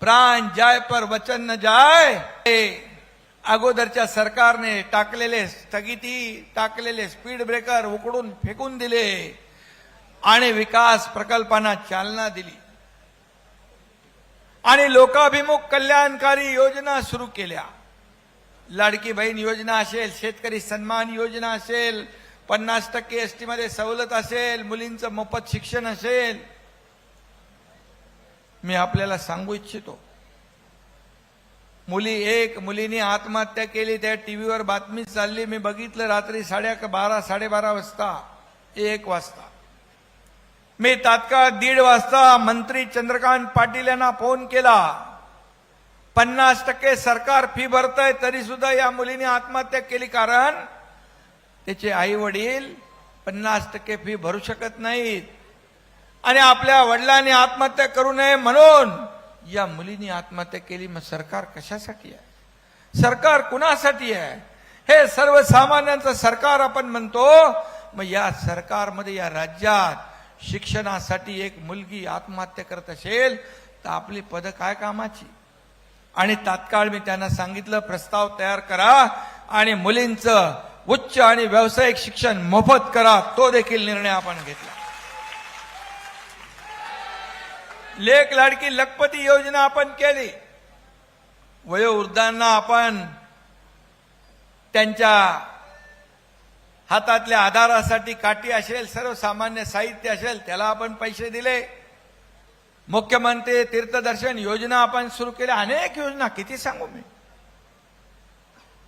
प्राण जाय पर वचन न जाय. हे अगोदरच्या सरकारने टाकलेले स्थगिती टाकलेले स्पीड ब्रेकर उकडून फेकून दिले आणि विकास प्रकल्पांना चालना दिली. आणि लोकाभिमुख कल्याणकारी योजना सुरू केल्या. लाडकी बहीण योजना असेल शेतकरी सन्मान योजना असेल पन्नास टक्के एसटीमध्ये सवलत असेल मुलींचं मोफत शिक्षण असेल मी आपल्याला सांगू इच्छितो. मुली एक मुलीने आत्महत्या केली त्या टीव्हीवर बातमी चालली. मी बघितलं रात्री साडे बारा साडेबारा वाजता एक वाजता. मी तात्काळ दीड वाजता मंत्री चंद्रकांत पाटील यांना फोन केला. पन्नास टक्के सरकार फी भरतय तरी सुद्धा या मुलीने आत्महत्या केली कारण त्याचे आई वडील पन्नास टक्के फी भरू शकत नाहीत. आणि आपल्या वडिलांनी आत्महत्या करू नये म्हणून या मुलीने आत्महत्या केली. मग सरकार कशासाठी आहे? सरकार कुणासाठी आहे? हे सर्वसामान्यांचं सरकार आपण म्हणतो मग या सरकारमध्ये या राज्यात शिक्षणासाठी एक मुलगी आत्महत्या करत असेल तर आपली पदं काय कामाची? आणि तात्काळ मी त्यांना सांगितलं प्रस्ताव तयार करा आणि मुलींचं उच्च आणि व्यावसायिक शिक्षण मोफत करा. तो देखील निर्णय आपण घेतला. लेख लाडकी लखपती योजना आपण केली. वयोवृद्धांना आपण त्यांच्या हातातल्या आधारासाठी काठी असेल सर्वसामान्य साहित्य असेल त्याला आपण पैसे दिले. मुख्यमंत्री तीर्थदर्शन योजना आपण सुरू केल्या अनेक योजना किती सांगू मी?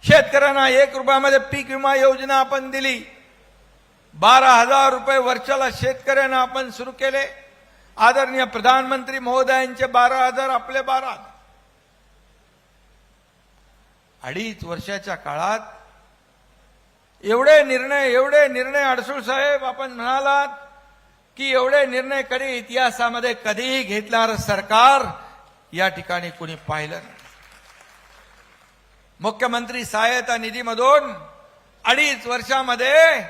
शेतकऱ्यांना एक रुपयामध्ये पीक विमा योजना आपण दिली. बारा हजार रुपये वर्षाला शेतकऱ्यांना आपण सुरू केले. आदरणीय प्रधानमंत्री महोदयांचे बारा हजार आपले बारा. हजार अडीच वर्षाच्या काळात एवढे निर्णय एवढे निर्णय अडसूळ साहेब आपण म्हणालात की एवढे निर्णय कधी इतिहासामध्ये कधीही घेतणार सरकार या ठिकाणी कुणी पाहिलं नाही. मुख्यमंत्री सहायता निधीमधून अडीच वर्षामध्ये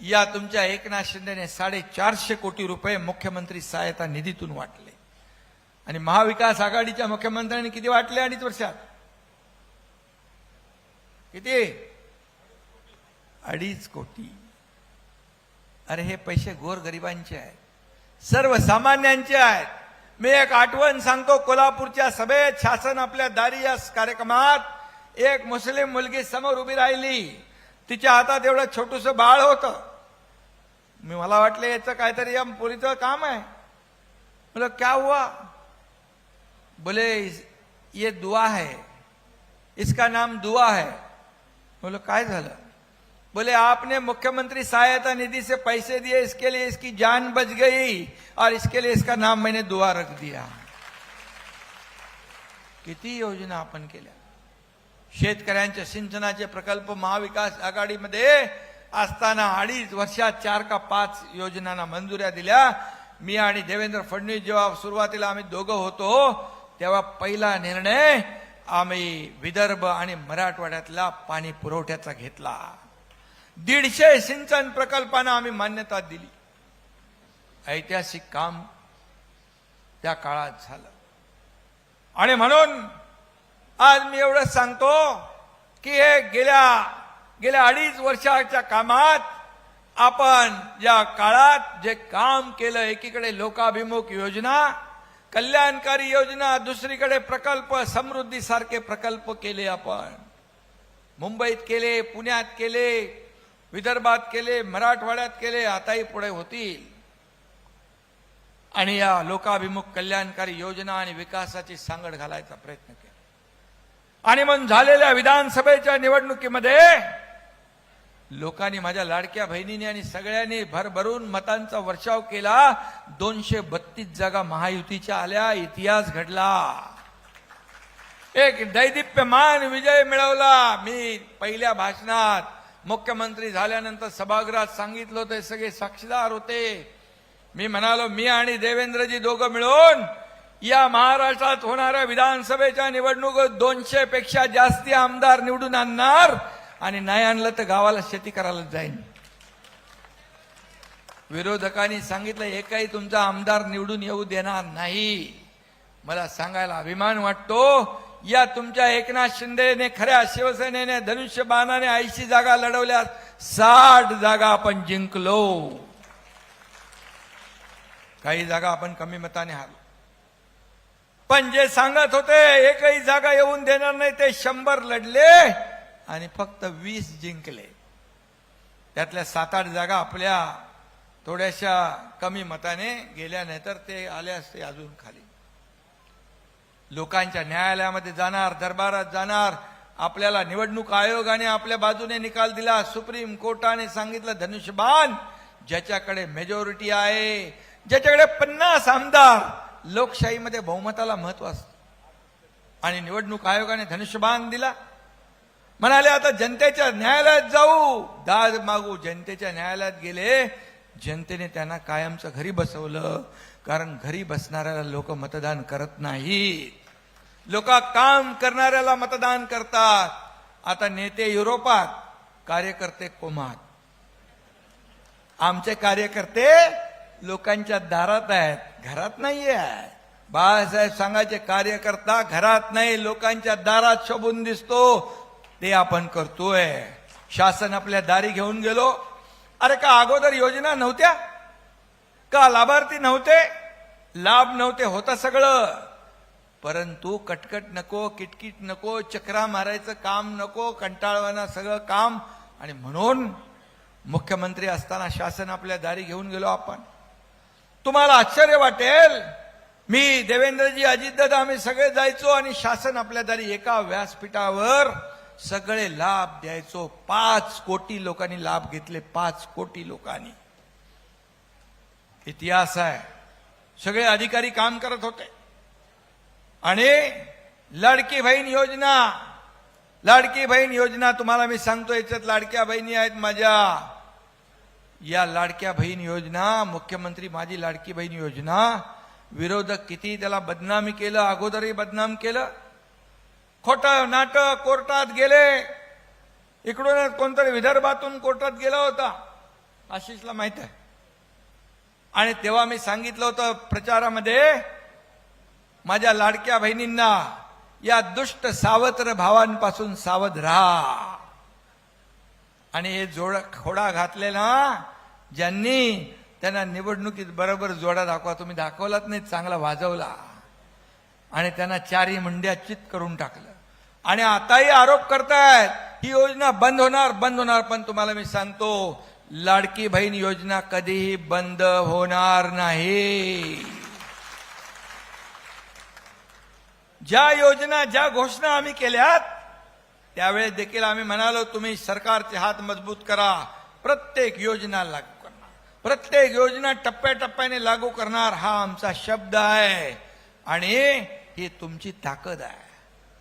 या तुमच्या एकनाथ शिंदेने साडेचारशे कोटी रुपये मुख्यमंत्री सहायता निधीतून वाटले. आणि महाविकास आघाडीच्या मुख्यमंत्र्यांनी किती वाटले अडीच वर्षात? किती? अडीच कोटी. अरे हे पैसे गोरगरिबांचे आहेत. सर्वसामान्यांचे आहेत. मी एक आठवण सांगतो कोल्हापूरच्या सभेत शासन आपल्या दारी या कार्यक्रमात एक मुस्लिम मुलगी समोर उभी राहिली. तिच्या हातात एवढं छोटस बाळ होतं. मी मला वाटलं याचं काहीतरी या पोरीचं काम आहे. बोला क्या हुआ? बोले ये दुआ है. इसका नाम दुआ है. बोलो काय झालं? बोले आपने मुख्यमंत्री सहायता निधि से पैसे दिए इसके लिए इसकी जान बच गई और इसके लिए इसका नाम मैंने दुआ रख दिया। किती योजना आपण केल्या? शेतकऱ्यांच्या सिंचनाचे प्रकल्प महाविकास आघाडीमध्ये असताना अडीच वर्षात चार का पाच योजनांना मंजुऱ्या दिल्या. मी आणि देवेंद्र फडणवीस जेव्हा सुरुवातीला आम्ही दोघं होतो तेव्हा पहिला निर्णय आम्ही विदर्भ आणि मराठवाड्यातला पाणी पुरवठ्याचा घेतला. दीडशे सिंचन प्रकल्पांना आम्ही मान्यता दिली. ऐतिहासिक काम त्या काळात झालं. आणि म्हणून आज मी एवढं सांगतो की हे गेल्या गेल्या अडीच वर्षाच्या कामात आपण या काळात जे काम केलं एकीकडे लोकाभिमुख योजना कल्याणकारी योजना दुसरीकडे प्रकल्प समृद्धी सारखे प्रकल्प केले आपण. मुंबईत केले पुण्यात केले विदर्भात केले मराठवाड्यात केले आताही पुढे होतील. आणि या लोकाभिमुख कल्याणकारी योजना आणि विकासाची सांगड घालायचा प्रयत्न केला. आणि मग झालेल्या विधानसभेच्या निवडणुकीमध्ये लोकांनी माझ्या लाडक्या बहिणीने आणि सगळ्यांनी भरभरून मतांचा वर्षाव केला. दोनशे बत्तीस जागा महायुतीच्या आल्या. इतिहास घडला. एक दैदिप्यमान विजय मिळवला. मी पहिल्या भाषणात मुख्यमंत्री झाल्यानंतर सभागृहात सांगितलं होतं सगळे साक्षीदार होते. मी म्हणालो मी आणि देवेंद्रजी दोघं मिळून या महाराष्ट्रात होणाऱ्या विधानसभेच्या निवडणुकीत दोनशे पेक्षा जास्ती आमदार निवडून आणणार आणि नाही आणलं तर गावाला शेती करायला जाईन. विरोधकांनी सांगितलं एकही तुमचा आमदार निवडून येऊ देणार नाही. मला सांगायला अभिमान वाटतो. या तुमच्या एकनाथ शिंदेने खऱ्या शिवसेनेने धनुष्यबाणाने ऐंशी जागा लढवल्या साठ जागा आपण जिंकलो. काही जागा आपण कमी मताने हारलो. पण जे सांगत होते एकही जागा येऊन देणार नाही ते शंभर लढले आणि फक्त वीस जिंकले. त्यातल्या सात आठ जागा आपल्या थोड्याशा कमी मताने गेल्या नाहीतर ते आले असते अजून खाली. लोकांच्या न्यायालयामध्ये जाणार दरबारात जाणार आपल्याला निवडणूक आयोगाने आपल्या बाजूने निकाल दिला सुप्रीम कोर्टाने सांगितलं धनुष्यबाण ज्याच्याकडे मेजॉरिटी आहे ज्याच्याकडे पन्नास आमदार लोकशाहीमध्ये बहुमताला महत्त्व असतं. आणि निवडणूक आयोगाने धनुष्यबाण दिला. म्हणाले आता जनतेच्या न्यायालयात जाऊ. दाद मागू. जनतेच्या न्यायालयात गेले. जनतेने त्यांना कायमचं घरी बसवलं. कारण घरी बसणाऱ्याला लोक मतदान करत नाहीत. लोक काम करणाऱ्याला मतदान करतात. आता नेते युरोपात कार्यकर्ते कोमात. आमचे कार्यकर्ते लोकांच्या दारात आहेत. घरात नाही आहे बाळासाहेब सांगायचे कार्यकर्ता घरात नाही लोकांच्या दारात शोभून दिसतो. ते आपण करतोय. शासन आपल्या दारी घेऊन गेलो. अरे का अगोदर योजना नव्हत्या? का लाभार्थी नव्हते? लाभ नव्हते होता सगळं. परंतु कटकट नको किटकिट नको चक्रा मारायचं काम नको कंटाळवाना सगळं काम. आणि म्हणून मुख्यमंत्री असताना शासन आपल्या दारी घेऊन गेलो आपण. तुम्हाला आश्चर्य वाटेल. मी देवेंद्रजी अजितदादा आम्ही सगळे जायचो आणि शासन आपल्या दारी एका व्यासपीठावर सगळे लाभ द्यायचो. पाच कोटी लोकांनी लाभ घेतले पाच कोटी लोकांनी. इतिहास आहे. सगळे अधिकारी काम करत होते. आणि लाडकी बहीण योजना लाडकी बहीण योजना तुम्हाला मी सांगतो याच्यात लाडक्या बहिणी आहेत माझ्या. या लाडक्या बहीण योजना मुख्यमंत्री माझी लाडकी बहीण योजना विरोधक किती त्याला बदनामी केलं अगोदरही बदनाम केलं. खोट नाटक कोर्टात गेले. इकडून कोणतरी विदर्भातून कोर्टात गेला होता. आशिषला माहीत आहे. आणि तेव्हा मी सांगितलं होतं प्रचारामध्ये माझ्या लाडक्या बहिणींना या दुष्ट सावत्र भावांपासून सावध राहा. आणि हे जोडा खोडा घातलेला ज्यांनी त्यांना निवडणुकीत बरोबर जोडा दाखवा तुम्ही दाखवलाच नाही चांगला वाजवला. आणि त्यांना चारही मंड्या चित करून टाकलं. आणि आताही आरोप करतायत ही योजना बंद होणार बंद होणार पण तुम्हाला मी सांगतो लाडकी बहीण योजना कधीही बंद होणार नाही. ज्या योजना ज्या घोषणा आम्ही केल्यात त्यावेळेस देखील आम्ही म्हणालो तुम्ही सरकारचे हात मजबूत करा. प्रत्येक योजना लागू करणार. प्रत्येक योजना टप्प्याटप्प्याने लागू करणार हा आमचा शब्द आहे. आणि ही तुमची ताकद आहे.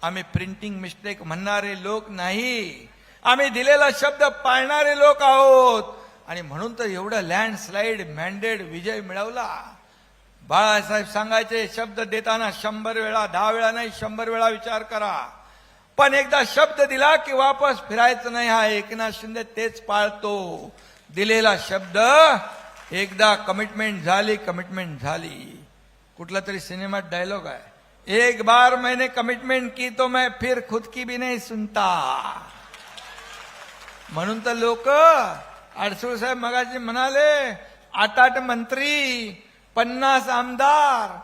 आम्ही प्रिंटिंग मिस्टेक म्हणणारे लोक नाही. आम्ही दिलेला शब्द पाळणारे लोक आहोत. आणि म्हणून तर एवढं लँडस्लाईड मॅन्डेड विजय मिळवला. बाळासाहेब सांगायचे शब्द देताना शंभर वेळा दहा वेळा नाही शंभर वेळा विचार करा. पण एकदा शब्द दिला की वापस फिरायचं नाही हा एकनाथ शिंदे तेच पाळतो. दिलेला शब्द एकदा कमिटमेंट झाली कमिटमेंट झाली. कुठला तरी सिनेमात डायलॉग आहे. एक बार मैंने कमिटमेंट की तो मैं फिर खुद की भी नाही सुनता. म्हणून तर लोक अडसूळ साहेब मगाशी म्हणाले आठ आठ मंत्री पन्नास आमदार.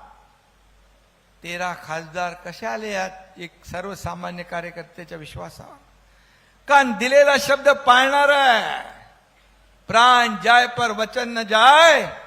तेरा खासदार कशा आले यात? एक सर्वसामान्य कार्यकर्त्याच्या विश्वासावर. कारण दिलेला शब्द पाळणार आहे. प्राण जाय पर वचन न जाय.